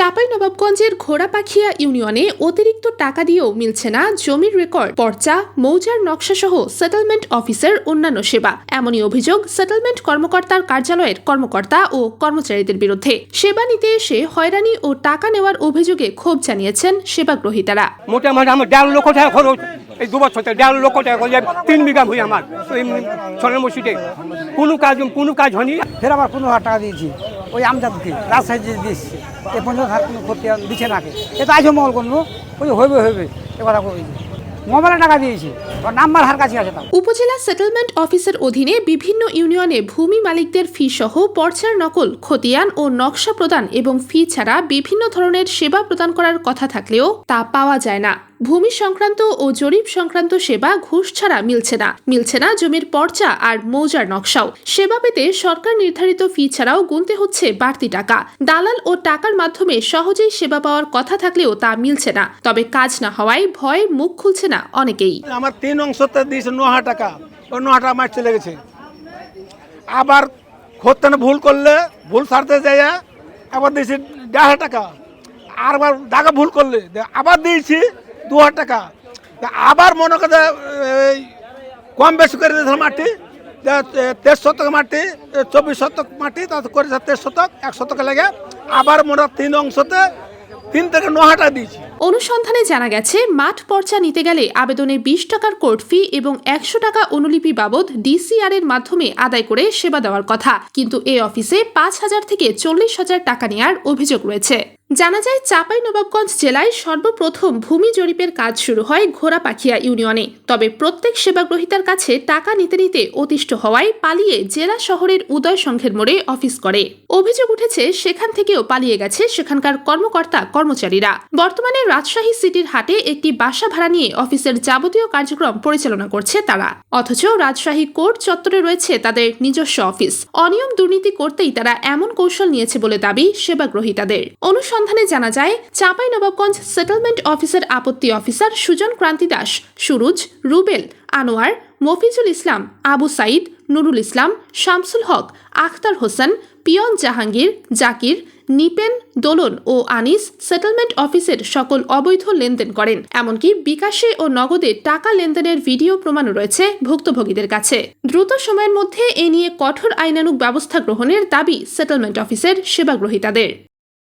চাঁপাইনবাবগঞ্জের ঘোড়াপাখিয়া ইউনিয়নে অতিরিক্ত টাকা দিয়েও মিলছে না জমির রেকর্ড পর্চা মৌজার নকশাসহ সেটেলমেন্ট অফিসের অন্যান্য সেবা। এমনই অভিযোগ সেটেলমেন্ট কর্মকর্তার কার্যালয়ের কর্মকর্তা ও কর্মচারীদের বিরুদ্ধে। সেবা নিতে এসে হয়রানি ও টাকা নেওয়ার অভিযোগে ক্ষোভ জানিয়েছেন সেবাগ্রহীতারা। মোটামুটি আমার দেড় লক্ষ টাকা খরচ এই দু বছর থেকে দেড় লক্ষ টাকা খরচ তিন বিঘা ভুই আমার। এই সরের মসজিদে। কোনো কাজ কোনো কাজ হয়নি। ফের আবার পনেরো হাজার টাকা দিয়েছি। ওই আমজাদকে রাজশাহী যে দিয়েছি এ হাজার কোনো ক্ষতি দিচ্ছে নাকি এ তো আইসো মহল করল, ওই হইবে হইবে এ কথা কই নাম্বার আছে উপজেলা সেটেলমেন্ট অফিসের অধীনে বিভিন্ন ইউনিয়নে ভূমি মালিকদের ফি সহ পর্চার নকল, খতিয়ান ও নকশা প্রদান এবং ফি ছাড়া বিভিন্ন ধরনের সেবা প্রদান করার কথা থাকলেও তা পাওয়া যায় না। ভূমি সংক্রান্ত ও জরিপ সংক্রান্ত সেবা ঘুষ ছাড়া মিলছে না। মিলছে না জমির পর্চা আর মৌজার নকশাও। সেবা পেতে সরকার নির্ধারিত ফি ছাড়াও গুনতে হচ্ছে বাড়তি টাকা। দালাল ও টাকার মাধ্যমে সহজেই সেবা পাওয়ার কথা থাকলেও তা মিলছে না। তবে কাজ না হওয়ায় ভয়ে মুখ খুলছে না অনেকেই। আমার তিন অংশতে দিয়েছে ন টাকা। ওই ন টাকা মার চলে গেছে। আবার খোঁজতে ভুল করলে, ভুল সারতে যায় আবার দিয়েছি দেড় হাজার টাকা। আর আবার টাকা ভুল করলে। আবার দিয়েছি দু হাজার টাকা আবার মনে করে কম বেশি করে দিয়েছিল মাটি তেইশ শতক মাটি চব্বিশ শতক মাটি, তাতে করেছে তেইশ শতক, এক শতক লেগে। আবার মনে তিন অংশতে তিন থেকে ন দিয়েছি। অনুসন্ধানে জানা গেছে, মাঠ পর্চা নিতে গেলে আবেদনে বিশ টাকার কোর্ট ফি এবং একশো টাকা অনুলিপি বাবদ ডিসিআর এর মাধ্যমে আদায় করে সেবা দেওয়ার কথা। কিন্তু এ অফিসে পাঁচ হাজার থেকে চল্লিশ হাজার টাকা নেওয়ার অভিযোগ রয়েছে। জানা যায় চাপাই নবাবগঞ্জ জেলায় সর্বপ্রথম ভূমি জরিপের কাজ শুরু হয় ঘোড়াপাখিয়া ইউনিয়নে। তবে প্রত্যেক সেবাগ্রহীতার কাছে টাকা নিতে নিতে অতিষ্ঠ হওয়ায় পালিয়ে জেলা শহরের উদয় সংঘের মোড়ে অফিস করে। অভিযোগ উঠেছে, সেখান থেকেও পালিয়ে গেছে সেখানকার কর্মকর্তা কর্মচারীরা। বর্তমানে রাজশাহী সিটির হাটে একটি বাসা ভাড়া নিয়ে অফিসের যাবতীয় কার্যক্রম পরিচালনা করছে তারা। অথচ রাজশাহী কোর্ট চত্বরে রয়েছে তাদের নিজস্ব অফিস। অনিয়ম দুর্নীতি করতেই তারা এমন কৌশল নিয়েছে বলে দাবি সেবাগ্রহীতাদের। অনুসন্ধানে জানা যায় চাঁপাই নবাবগঞ্জ সেটেলমেন্ট অফিসের আপত্তি অফিসার সুজন ক্রান্তি দাস, সুরুজ, রুবেল, আনোয়ার, মফিজুল ইসলাম, আবু সাইদ, নুরুল ইসলাম, শামসুল হক, আখতার হোসেন, পিয়ন জাহাঙ্গীর, জাকির, নিপেন দোলন ও আনিস সেটেলমেন্ট অফিসের সকল অবৈধ লেনদেন করেন। এমনকি বিকাশে ও নগদে টাকা লেনদেনের ভিডিও প্রমাণও রয়েছে ভুক্তভোগীদের কাছে। দ্রুত সময়ের মধ্যে এ নিয়ে কঠোর আইনানুগ ব্যবস্থা গ্রহণের দাবি সেটেলমেন্ট অফিসের সেবাগ্রহীতাদের।